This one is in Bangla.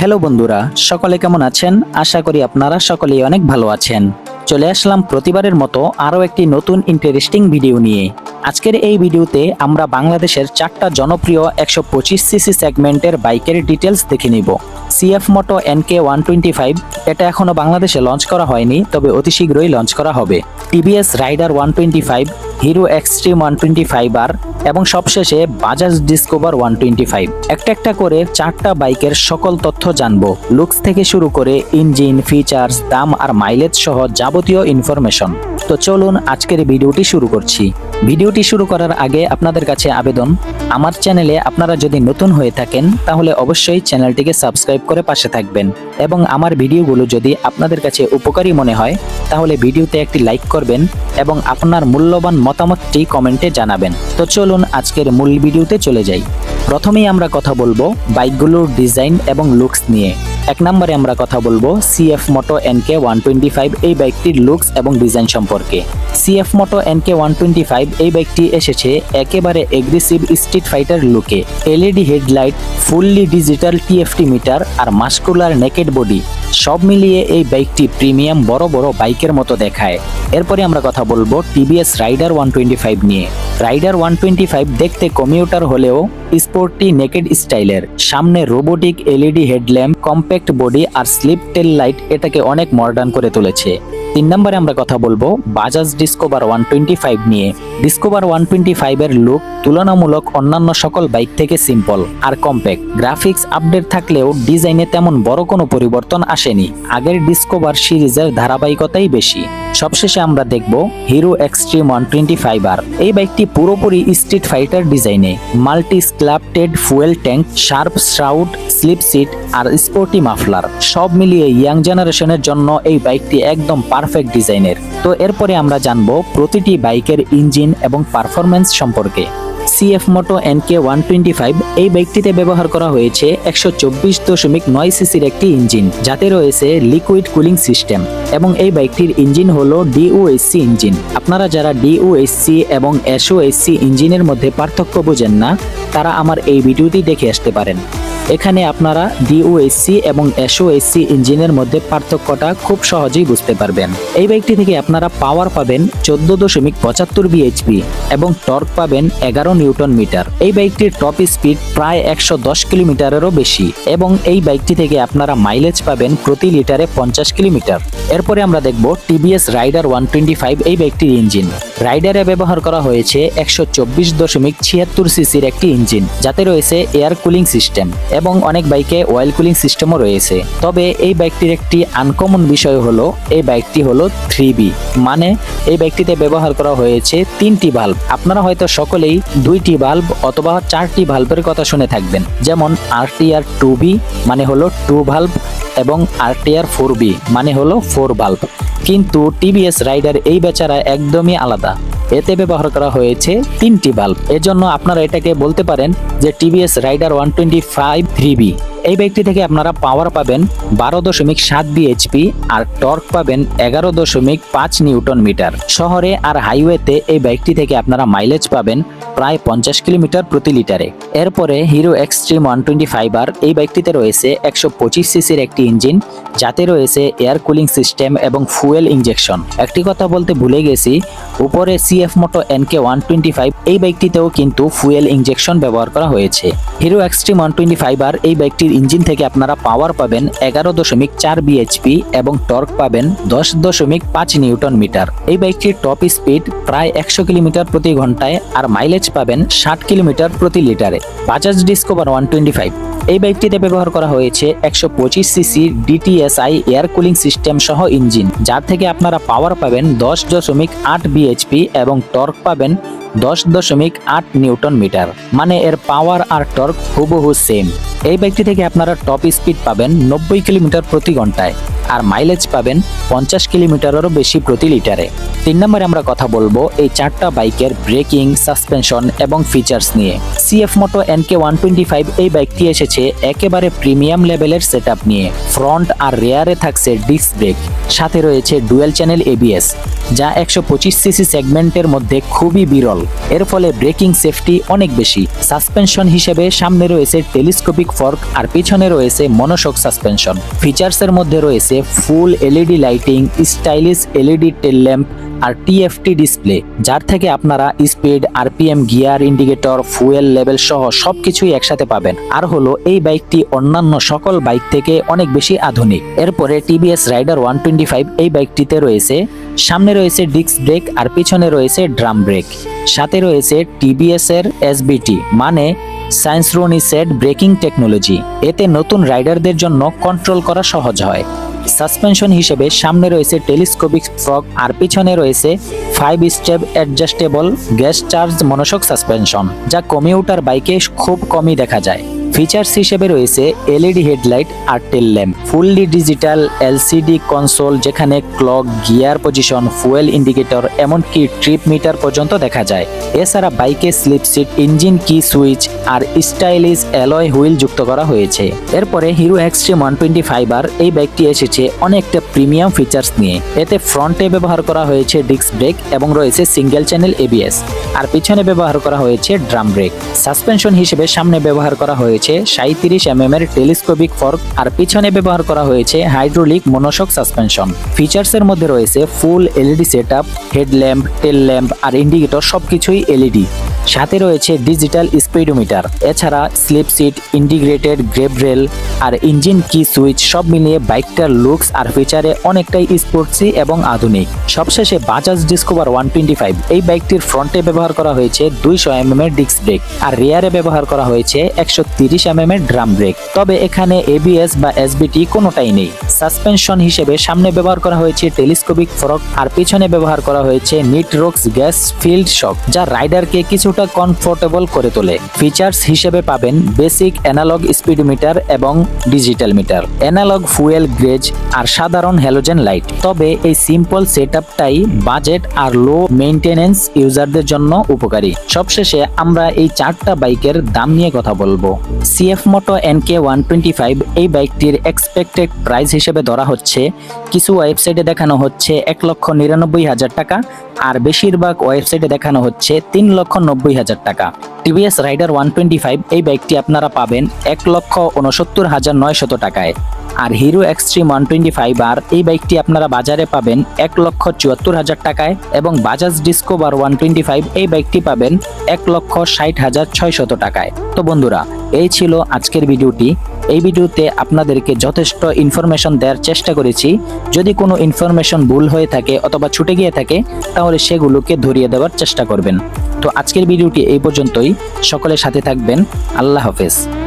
হ্যালো বন্ধুরা, সকলে কেমন আছেন? আশা করি আপনারা সকলেই অনেক ভালো আছেন। চলে আসলাম প্রতিবারের মতো আরও একটি নতুন ইন্টারেস্টিং ভিডিও নিয়ে। আজকের এই ভিডিওতে আমরা বাংলাদেশের চারটা জনপ্রিয় একশো পঁচিশ সিসি সেগমেন্টের বাইকের ডিটেলস দেখে নিব। CF Moto NK one twenty five এটা এখনও বাংলাদেশে লঞ্চ করা হয়নি, তবে অতি শীঘ্রই লঞ্চ করা হবে। TVS Raider one twenty five Hero Xtreme one twenty five আর এবং সবশেষে Bajaj Discover one twenty five একটা একটা করে চারটা বাইকের সকল তথ্য জানব। লুকস থেকে শুরু করে ইঞ্জিন ফিচার্স দাম আর মাইলেজ সহ যাবতীয় ইনফরমেশন তো চলুন আজকের ভিডিওটি শুরু করছি। ভিডিওটি শুরু করার আগে আপনাদের কাছে আবেদন। আমার চ্যানেলে আপনারা যদি নতুন হয়ে থাকেন, তাহলে অবশ্যই চ্যানেলটিকে সাবস্ক্রাইব করে পাশে থাকবেন এবং আমার ভিডিওগুলো যদি আপনাদের কাছে উপকারী মনে হয়, তাহলে ভিডিওতে একটি লাইক করবেন এবং আপনার মূল্যবান মতামতটি কমেন্টে জানাবেন। তো চলুন আজকের মূল ভিডিওতে চলে যাই। প্রথমেই আমরা কথা বলব বাইকগুলোর ডিজাইন এবং লুকস নিয়ে। এক নম্বরে আমরা কথা বলব CF Moto NK one twenty five এই বাইকটির লুকস এবং ডিজাইন সম্পর্কে। CF Moto NK one twenty five এই বাইকটি এসেছে একেবারে এগ্রেসিভ স্ট্রিট ফাইটার লুকে LED headlight fully digital TFT meter আর মাস্কুলার নেকেড বডি সব মিলিয়ে এই বাইকটি প্রিমিয়াম বড় বড় বাইকের মতো দেখায়। এরপরে আমরা কথা বলব TVS Raider one twenty five নিয়ে। রাইডার ওয়ান টোয়েন্টি ফাইভ দেখতে কমিউটার হলেও স্পোর্টটি নেকেড স্টাইলের। সামনে robotic LED headlamp, compact body আর স্লিপ টেল লাইট এটাকে অনেক মডার্ন করে তুলেছে। তিন নম্বরে আমরা কথা বলব Bajaj Discover one twenty five নিয়ে। ডিসকোভার ওয়ান টোয়েন্টি ফাইভের লুক তুলনামূলক অন্যান্য সকল বাইক থেকে সিম্পল আর কম্প্যাক্ট গ্রাফিক্স আপডেট থাকলেও ডিজাইনে তেমন বড় কোনো পরিবর্তন আসেনি। আগের ডিসকোভার সিরিজের ধারাবাহিকতাই বেশি। সবশেষে আমরা দেখব Hero Xtreme one twenty five আর। এই বাইকটি পুরোপুরি স্ট্রিট ফাইটার ডিজাইনে multi sculpted fuel tank sharp shroud slip seat আর স্পোর্টি মাফলার সব মিলিয়ে ইয়াং জেনারেশনের জন্য এই বাইকটি একদম পারফেক্ট ডিজাইনের তো এরপরে আমরা জানব প্রতিটি বাইকের ইঞ্জিন এবং পারফরমেন্স সম্পর্কে। CF Moto NK one twenty five এই বাইকটিতে ব্যবহার করা হয়েছে একশো চব্বিশ দশমিক নয় সিসির একটি ইঞ্জিন, যাতে রয়েছে লিকুইড কুলিং সিস্টেম এবং এই বাইকটির ইঞ্জিন হল ডিওএসসি ইঞ্জিন। আপনারা যারা ডিওএসসি এবং এসওএসসি ইঞ্জিনের মধ্যে পার্থক্য বোঝেন না, তারা আমার এই ভিডিওটি দেখে আসতে পারেন। এখানে আপনারা ডিওএসসি এবং এসওএসসি ইঞ্জিনের মধ্যে পার্থক্যটা খুব সহজেই বুঝতে পারবেন। এই বাইকটি থেকে আপনারা পাওয়ার পাবেন চোদ্দ দশমিক পঁচাত্তর বিএইচপি এবং টর্ক পাবেন এগারো নিউটন মিটার। এই বাইকটির টপ স্পিড প্রায় একশো দশ কিলোমিটারেরও বেশি এবং এই বাইকটি থেকে আপনারা মাইলেজ পাবেন প্রতি লিটারে পঞ্চাশ কিলোমিটার। এরপরে আমরা দেখব TVS Raider one twenty five এই বাইকটির ইঞ্জিন। রাইডারে ব্যবহার করা হয়েছে একশো চব্বিশ দশমিক ছিয়াত্তর সিসির একটি ইঞ্জিন, যাতে রয়েছে এয়ার কুলিং সিস্টেম এবং অনেক বাইকে অয়েল কুলিং সিস্টেমও রয়েছে। তবে এই বাইকটির একটি আনকমন বিষয় হলো, এই বাইকটি হলো থ্রি বি মানে এই বাইকটিতে ব্যবহার করা হয়েছে তিনটি বাল্ব আপনারা হয়তো সকলেই দুইটি বাল্ব অথবা চারটি ভাল্বের কথা শুনে থাকবেন, যেমন R T RTR two V মানে হলো টু ভাল্ব এবং আরটিআর ফোর বি মানে হলো ফোর বাল্ব। কিন্তু টিভিএস রাইডার এই বেচারা একদমই আলাদা। এতে ব্যবহার করা হয়েছে তিনটি বাল্ব। এজন্য আপনারা এটাকে বলতে পারেন যে TVS Raider one twenty five three V. এই বাইকটি থেকে আপনারা পাওয়ার পাবেন বারো দশমিক সাত বিএইচপি আর টর্ক পাবেন এগারো দশমিক পাঁচ নিউটন মিটার। শহরে আর হাইওয়েতে এই বাইকটি থেকে আপনারা মাইলেজ পাবেন প্রায় পঞ্চাশ কিলোমিটার প্রতি লিটারে। এরপরে Hero Xtreme one twenty five R এই বাইকটিতে রয়েছে একশো পঁচিশ সিসির একটি ইঞ্জিন, যাতে রয়েছে এয়ার কুলিং সিস্টেম এবং ফুয়েল ইঞ্জেকশন একটি কথা বলতে ভুলে গেছি, উপরে CF Moto NK one twenty five এই বাইকটিতেও কিন্তু ফুয়েল ইঞ্জেকশন ব্যবহার করা হয়েছে। Hero Xtreme one twenty five R এই বাইকটির ইঞ্জিন থেকে আপনারা পাওয়ার পাবেন এগারো দশমিক চার বিএইচপি এবং টর্ক পাবেন দশ দশমিক পাঁচ নিউটন মিটার। এই বাইকটির টপ স্পিড প্রায় একশো কিলোমিটার প্রতি ঘন্টায় আর মাইলেজ পাবেন ষাট কিলোমিটার প্রতি লিটারে। Bajaj Discover one twenty five এই বাইকটিতে ব্যবহার করা হয়েছে একশো পঁচিশ CC DTSI air cooling system সহ ইঞ্জিন, যার থেকে আপনারা পাওয়ার পাবেন দশ দশমিক আট বিএইচপি এবং টর্ক পাবেন দশ দশমিক আট নিউটন মিটার। মানে এর পাওয়ার আর টর্ক হুবহু সেম এই বাইকটি থেকে আপনারা টপ স্পিড পাবেন নব্বই কিলোমিটার প্রতি ঘন্টায়। আর মাইলেজ পাবেন পঞ্চাশ কিলোমিটারেরও বেশি প্রতি লিটারে। তিন নম্বরে আমরা কথা বলব এই চারটা বাইকের ব্রেকিং সাসপেনশন এবং ফিচার্স নিয়ে। CF Moto NK one twenty five এই বাইকটি এসেছে একেবারে প্রিমিয়াম লেভেলের সেট নিয়ে। ফ্রন্ট আর রেয়ারে থাকছে ডিস্ক ব্রেক সাথে রয়েছে ডুয়েল চ্যানেল এবিএস যা একশো পঁচিশ সিসি সেগমেন্টের মধ্যে খুবই বিরল। এর ফলে ব্রেকিং সেফটি অনেক বেশি। সাসপেনশন হিসেবে সামনে রয়েছে টেলিস্কোপিক ফর্ক আর পিছনে রয়েছে মনোশক সাসপেনশন ফিচার্সের মধ্যে রয়েছে full LED lighting, stylish LED tail lamp আর টিএফটি ডিসপ্লে, যার থেকে আপনারা speed, RPM, gear, indicator, fuel level সহ সবকিছুই একসাথে পাবেন। আর হলো, এই বাইকটি অন্যান্য সকল বাইক থেকে অনেক বেশি আধুনিক। এরপরে TVS Raider one twenty five এই বাইকটিতে রয়েছে, সামনে রয়েছে ডিস্ক ব্রেক আর পিছনে রয়েছে ড্রাম ব্রেক। সাথে রয়েছে টিবিএস এর এসবিটি মানে synchronised braking technology. এতে নতুন রাইডারদের জন্য কন্ট্রোল করা সহজ হয়। সাসপেনশন হিসেবে সামনে রয়েছে টেলিস্কোপিক ফ্রক আর পিছনে রয়েছে five step adjustable gas charge monoshock suspension, যা কমিউটার বাইকে খুব কমই দেখা যায়। ফিচার্স হিসেবে রয়েছে এলইডি হেডলাইট আর tail lamp fully digital LCD console যেখানে clock, gear position, fuel indicator এমনকি ট্রিপ মিটার পর্যন্ত দেখা যায়। এছাড়া বাইকে split seat, engine key switch আর স্টাইলিশ অ্যালয় হুইল যুক্ত করা হয়েছে। এরপরে Hero Xtreme one twenty five R এই বাইকটি এসেছে অনেকটা প্রিমিয়াম ফিচার্স নিয়ে। এতে ফ্রন্টে ব্যবহার করা হয়েছে ডিস্ক ব্রেক এবং রয়েছে সিঙ্গেল চ্যানেল এবিএস আর পিছনে ব্যবহার করা হয়েছে ড্রাম ব্রেক। সাসপেনশন হিসেবে সামনে ব্যবহার করা হয়েছে সাঁত্রিশ এমএম এর টেলিস্কোপিক ফর্ক আর পিছনে ব্যবহার করা হয়েছে হাইড্রোলিক মনোশক সাসপেনশন। ফিচার্সের মধ্যে রয়েছে full LED set up headlamp tail lamp আর ইন্ডিকেটর সবকিছুই এলইডি। সাথে রয়েছে ডিজিটাল স্পিডোমিটার, এছাড়া split seat, integrated grab rail আর ইঞ্জিন কি সুইচ সব মিলিয়ে বাইকটার লুকস আর ফিচারে অনেকটাই স্পোর্টসি এবং আধুনিক। সবশেষে Bajaj Discover one twenty five, এই বাইকটির ফ্রন্টে ব্যবহার করা হয়েছে দুইশো এমএম এর ডিস্ক ব্রেক আর রিয়ারে ব্যবহার করা হয়েছে একশো তিরিশ এমএম ড্রাম ব্রেক। তবে এখানে এবিএস বা এসবিটি কোনোটাই নেই। সাসপেনশন হিসেবে সামনে ব্যবহার করা হয়েছে টেলিস্কোপিক ফরক আর পিছনে ব্যবহার করা হয়েছে নিটরক্স গ্যাস ফিল্ড শক, যা রাইডারকে কিছুটা কমফোর্টেবল করে তোলে। ফিচার্স হিসেবে পাবেন বেসিক অ্যানালগ স্পিডোমিটার এবং digital meter, analogue fuel gauge আর সাধারণ হ্যালোজেন লাইট। তবে এই সিম্পল সেটআপটাই বাজেট আর লো মেইনটেনেন্স ইউজারদের জন্য উপকারী। সবশেষে আমরা এই চারটা বাইকের দাম নিয়ে কথা বলব। CF Moto NK one twenty five এই বাইকটির এক্সপেক্টেড প্রাইস হিসেবে ধরা হচ্ছে। কিছু ওয়েবসাইটে দেখানো হচ্ছে এক লক্ষ নিরানব্বই হাজার টাকা আর বেশিরভাগ ওয়েবসাইটে দেখানো হচ্ছে তিন লক্ষ নব্বই হাজার টাকা। TVS Raider one twenty five এই বাইকটি আপনারা পাবেন এক লক্ষ উনসত্তর হাজার নয়শত টাকায়। আর Hero Xtreme one twenty five R এই বাইকটি আপনারা বাজারে পাবেন এক লক্ষ চুয়াত্তর হাজার টাকায় এবং Bajaj Discover one twenty five এই বাইকটি পাবেন এক লক্ষ ষাট হাজার ছয়শত টাকায়। তো বন্ধুরা এই ছিল আজকের ভিডিওটি। এই ভিডিওতে আপনাদেরকে যথেষ্ট ইনফরমেশন দেওয়ার চেষ্টা করেছি। যদি কোনো ইনফরমেশন ভুল হয়ে থাকে অথবা ছুটে গিয়ে থাকে, তাহলে সেগুলোকে ধরিয়ে দেওয়ার চেষ্টা করবেন। তো আজকের ভিডিওটি এই পর্যন্তই। সকলের সাথে থাকবেন। আল্লাহ হাফেজ।